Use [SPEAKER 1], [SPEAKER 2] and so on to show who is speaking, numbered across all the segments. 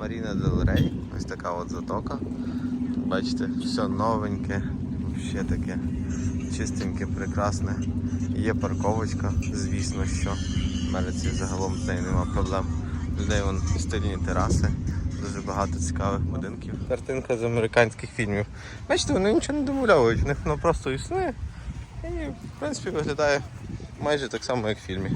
[SPEAKER 1] Маріна Дел Рей. Ось така от затока. Бачите, все новеньке, ще таке чистеньке, прекрасне. Є парковочка, звісно, що в Америці загалом з нею нема проблем. Людей вон стильні тераси, дуже багато цікавих будинків. Картинка з американських фільмів. Бачите, вони нічого не домовляють, в них воно просто існує. І в принципі виглядає майже так само, як в фільмі.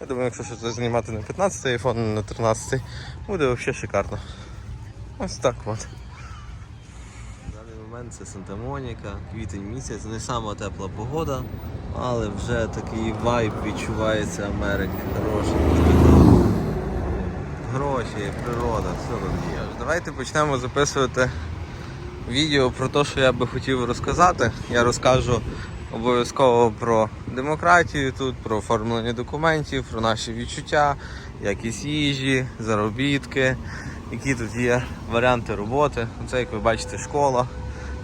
[SPEAKER 1] Я думаю, якщо щось знімати на 15 iPhone, а на 13 буде взагалі шикарно. Ось так от. Даний момент це Санта-Моніка, квітень місяць, не сама тепла погода, але вже такий вайб відчувається Америки. Хороший. Гроші, природа, все тут є. Давайте почнемо записувати відео про те, що я би хотів розказати. Я розкажу обов'язково про демократію тут, про оформлення документів, про наші відчуття, якість їжі, заробітки, які тут є варіанти роботи. Це, як ви бачите, школа.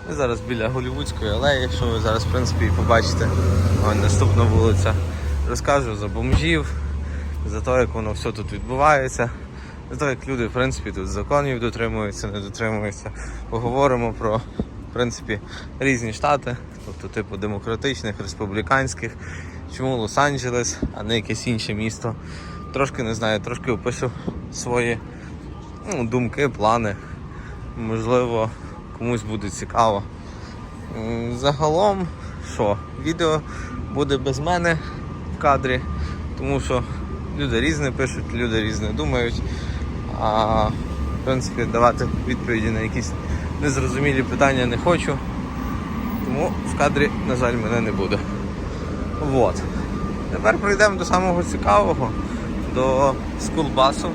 [SPEAKER 1] Ми зараз біля Голівудської алеї, що ви зараз, в принципі, і побачите. Ось наступна вулиця. Розкажу за бомжів, за те, як воно все тут відбувається. За те, як люди, в принципі, тут законів дотримуються, не дотримуються. Поговоримо про, в принципі, різні штати, тобто типу демократичних, республіканських. Чому Лос-Анджелес, а не якесь інше місто. Трошки не знаю, трошки опишу свої ну, думки, плани. Можливо, комусь буде цікаво. Загалом, що, відео буде без мене в кадрі, тому що люди різне пишуть, люди різне думають. А в принципі давати відповіді на якісь незрозумілі питання не хочу. Тому в кадрі, на жаль, мене не буде. Вот. Тепер пройдемо до самого цікавого, до скулбасу,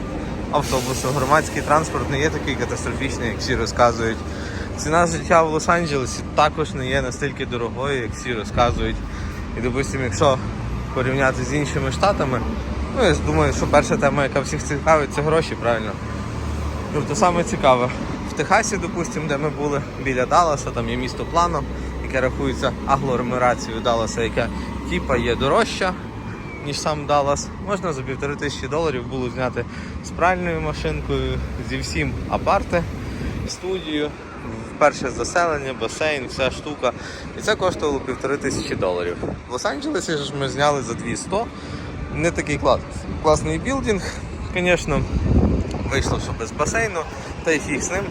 [SPEAKER 1] автобусу. Громадський транспорт не є такий катастрофічний, як всі розказують. Ціна життя в Лос-Анджелесі також не є настільки дорогою, як всі розказують. І, допустимо, якщо порівняти з іншими штатами, ну я думаю, що перша тема, яка всіх цікавить, це гроші, правильно? Тобто саме цікаве. Техасі, допустимо, де ми були біля Далласа, там є місто Плано, яке рахується агломерацією Далласа, яке типа є дорожча, ніж сам Даллас. Можна за півтори тисячі доларів було зняти з пральною машинкою, зі всім апарти, студію, перше заселення, басейн, вся штука. І це коштувало півтори тисячі доларів. В Лос-Анджелесі ж ми зняли за 200. Не такий клас, класний білдинг, звісно. Вийшло, що без басейну, та й фіг з ним.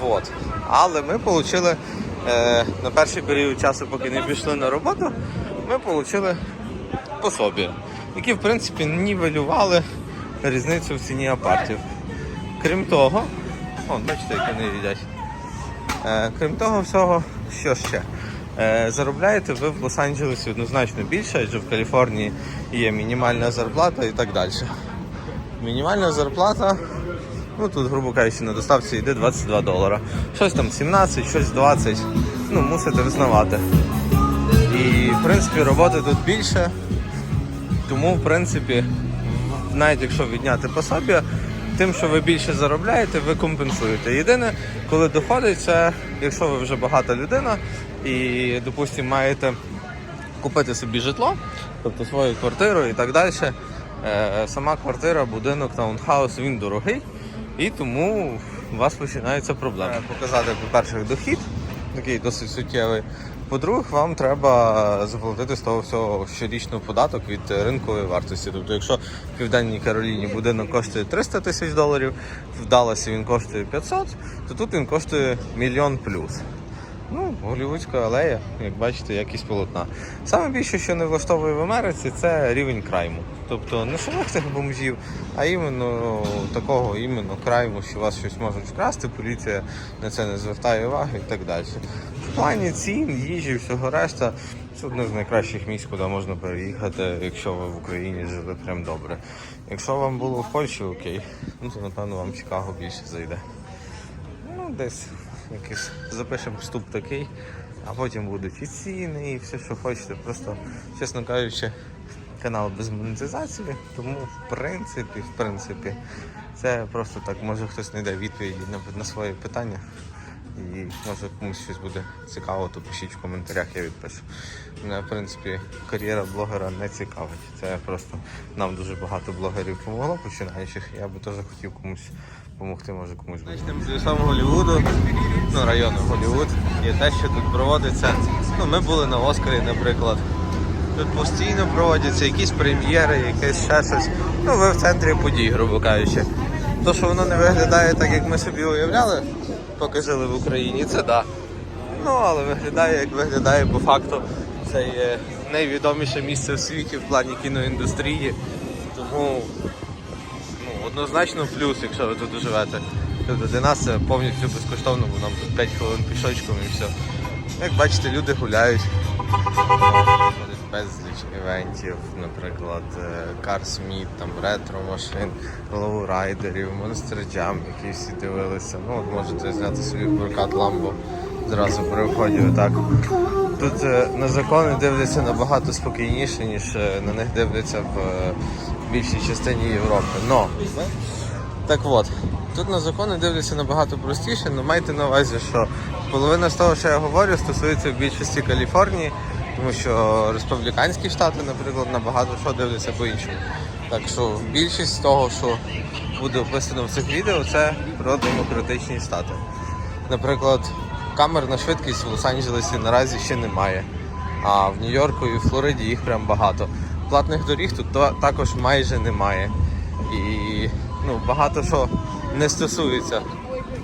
[SPEAKER 1] Вот. Але ми отримали е, на перший період часу, поки не пішли на роботу, ми отримали пособі, які в принципі нівелювали різницю в ціні апартів. Крім того, о, бачите, як вони їдять. Е, крім того всього, що ще? Е, заробляєте ви в Лос-Анджелесі однозначно більше, адже в Каліфорнії є мінімальна зарплата і так далі. Мінімальна зарплата, ну тут, грубо кажучи, на доставці йде 22 долара. Щось там 17, щось 20, ну мусите визнавати. І в принципі роботи тут більше, тому в принципі, навіть якщо відняти пособі, тим, що ви більше заробляєте, ви компенсуєте. Єдине, коли доходить, це якщо ви вже багата людина і, допустимо, маєте купити собі житло, тобто свою квартиру і так далі. Е, Сама квартира, будинок, таунхаус, він дорогий, і тому у вас починаються проблеми. Показати, по-перше, дохід, такий досить суттєвий. По-друге, вам треба заплатити з того всього щорічний податок від ринкової вартості. Тобто, якщо в Південній Кароліні будинок коштує 300 тисяч доларів, в Далласі він коштує 500, то тут він коштує мільйон плюс. Ну, голівудська алея, як бачите, якість полотна. Саме більше, що не влаштовує в Америці, це рівень крайму. Тобто не самих тих бомжів, а іменно такого іменно крайму, що вас щось можуть вкрасти, поліція на це не звертає уваги і так далі. В плані цін, їжі, всього решта, це одне з найкращих місць, куди можна переїхати, якщо ви в Україні жили прям добре. Якщо вам було в Польщі, окей, ну то напевно вам Чикаго більше зайде. Ну, десь якийсь запишемо вступ такий, а потім будуть і ціни, і все, що хочете. Просто, чесно кажучи, канал без монетизації, тому в принципі, в принципі, це просто так, може хтось знайде відповіді на, на свої питання. І може комусь щось буде цікаво, то пишіть в коментарях, я відпишу. Мене, в принципі, кар'єра блогера не цікавить. Це просто нам дуже багато блогерів помогло починаючих. Я би теж хотів комусь допомогти може комусь. Значним плюсом Голлівуду, ну району Голлівуд, є те, що тут проводиться. Ну, ми були на Оскарі, наприклад. Тут постійно проводяться якісь прем'єри, якесь ще щось. Ну, ви в центрі подій, грубо кажучи. То, що воно не виглядає так, як ми собі уявляли, поки жили в Україні, це да. Ну, але виглядає, як виглядає по факту. Це є найвідоміше місце в світі в плані кіноіндустрії. Тому ну, однозначно плюс, якщо ви тут живете. Тобто для нас це повністю безкоштовно, бо нам тут 5 хвилин пішочком і все. Як бачите, люди гуляють. Безліч івентів, наприклад, Car Smith, там ретро машин, лоурайдерів, Jam, які всі дивилися. Ну, от можете зняти собі прокат Lambo зразу при вході отак. Тут е, на закони дивляться набагато спокійніше, ніж е, на них дивляться в е, більшій частині Європи. Но так от, тут на закони дивляться набагато простіше, але майте на увазі, що половина з того, що я говорю, стосується в більшості Каліфорнії, тому що республіканські штати, наприклад, набагато що дивляться по-іншому. Так що більшість того, що буде описано в цих відео, це про демократичні штати. Наприклад, камер на швидкість в Лос-Анджелесі наразі ще немає. А в Нью-Йорку і в Флориді їх прям багато. Платних доріг тут також майже немає. І ну, багато що не стосується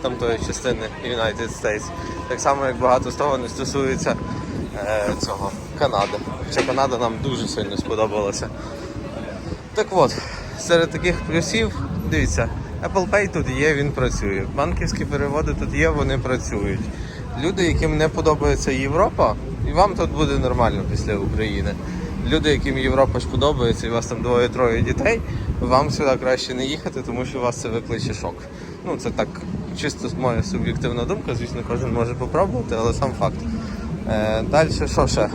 [SPEAKER 1] там тої частини United States. Так само, як багато з того не стосується е, цього Канади. Хоча Канада нам дуже сильно сподобалася. Так от, серед таких плюсів, дивіться, Apple Pay тут є, він працює. Банківські переводи тут є, вони працюють. Люди, яким не подобається Європа, і вам тут буде нормально після України. Люди, яким Європа ж подобається, і у вас там двоє-троє дітей, вам сюди краще не їхати, тому що у вас це викличе шок. Ну, це так чисто моя суб'єктивна думка, звісно, кожен може попробувати, але сам факт. Е, Далі що ще?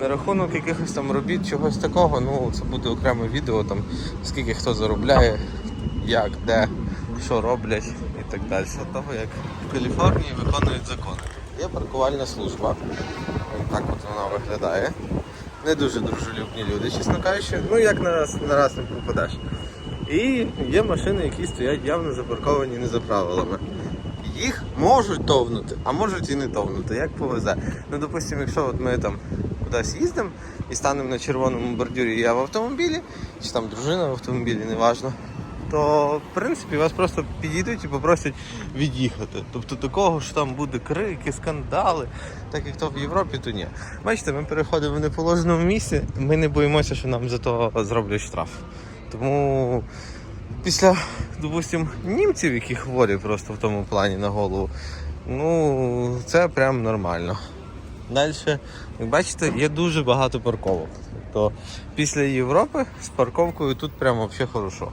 [SPEAKER 1] На рахунок якихось там робіт, чогось такого, ну це буде окреме відео, там скільки хто заробляє, як, де, що роблять і так далі. Того, як в Каліфорнії виконують закони. Є паркувальна служба. Так от вона виглядає. Не дуже дружелюбні люди, чесно кажучи. Ну як на раз, на раз не попадеш. І є машини, які стоять явно запарковані не за правилами. Їх можуть товнути, а можуть і не товнути, як повезе. Ну, допустимо, якщо от ми там кудись їздимо і станемо на червоному бордюрі, я в автомобілі, чи там дружина в автомобілі, неважно, то в принципі вас просто підійдуть і попросять від'їхати. Тобто такого, що там буде крики, скандали, так як то в Європі, то ні. Бачите, ми переходимо в неположеному місці, ми не боїмося, що нам за то зроблять штраф. Тому після, допустим, німців, які хворі просто в тому плані на голову, ну це прям нормально. Далі, як бачите, є дуже багато парковок. Тобто після Європи з парковкою тут прям взагалі хорошо.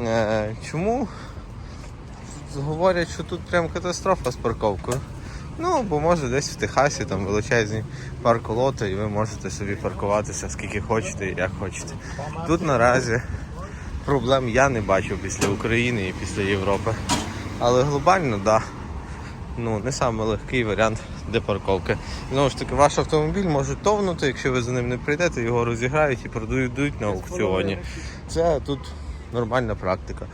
[SPEAKER 1] Е, чому говорять, що тут прям катастрофа з парковкою? Ну, бо може десь в Техасі там величезні парколоти, і ви можете собі паркуватися скільки хочете і як хочете. Тут наразі проблем я не бачу після України і після Європи. Але глобально, так. Да. Ну, не самий легкий варіант для парковки. Знову ж таки, ваш автомобіль може товнути, якщо ви за ним не прийдете, його розіграють і продають на аукціоні. Це тут нормальна практика.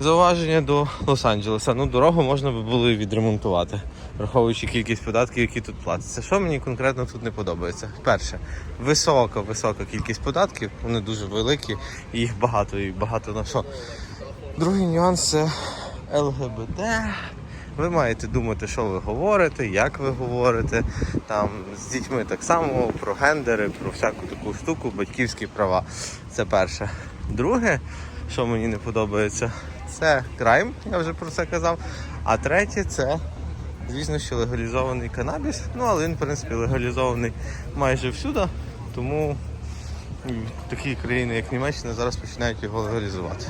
[SPEAKER 1] Зауваження до Лос-Анджелеса. Ну, дорогу можна би було і відремонтувати, враховуючи кількість податків, які тут платяться. Що мені конкретно тут не подобається? Перше, висока, висока кількість податків, вони дуже великі, і їх багато, і багато на що. Другий нюанс це ЛГБТ. Ви маєте думати, що ви говорите, як ви говорите. Там з дітьми так само про гендери, про всяку таку штуку, батьківські права. Це перше. Друге, що мені не подобається, це крайм, я вже про це казав. А третє це, звісно, що легалізований канабіс. Ну, але він, в принципі, легалізований майже всюди. Тому такі країни, як Німеччина, зараз починають його легалізувати.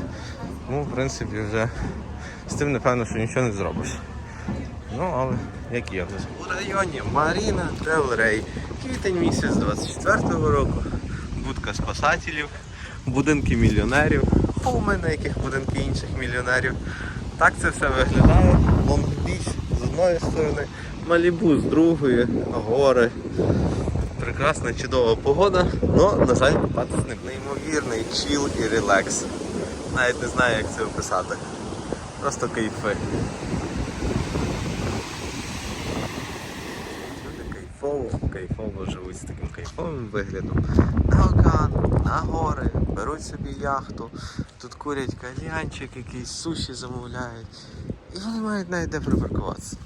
[SPEAKER 1] Тому, в принципі, вже з тим, напевно, що нічого не зробиш. Ну, але як є. У районі Маріна Телрей. Квітень місяць 24-го року. Будка спасателів, будинки мільйонерів, холми, на яких будинки інших мільйонерів. Так це все виглядає. Лонг-біч з одної сторони, Малібу з другої, гори. Прекрасна, чудова погода, але, на жаль, купатись не неймовірний чіл і релакс. Навіть не знаю, як це описати. Просто кайфи. Люди кайфово, кайфово живуть з таким кайфовим виглядом. На океан, на гори, беруть собі яхту, тут курять кальянчик, якийсь суші замовляють. І вони мають навіть де припаркуватися.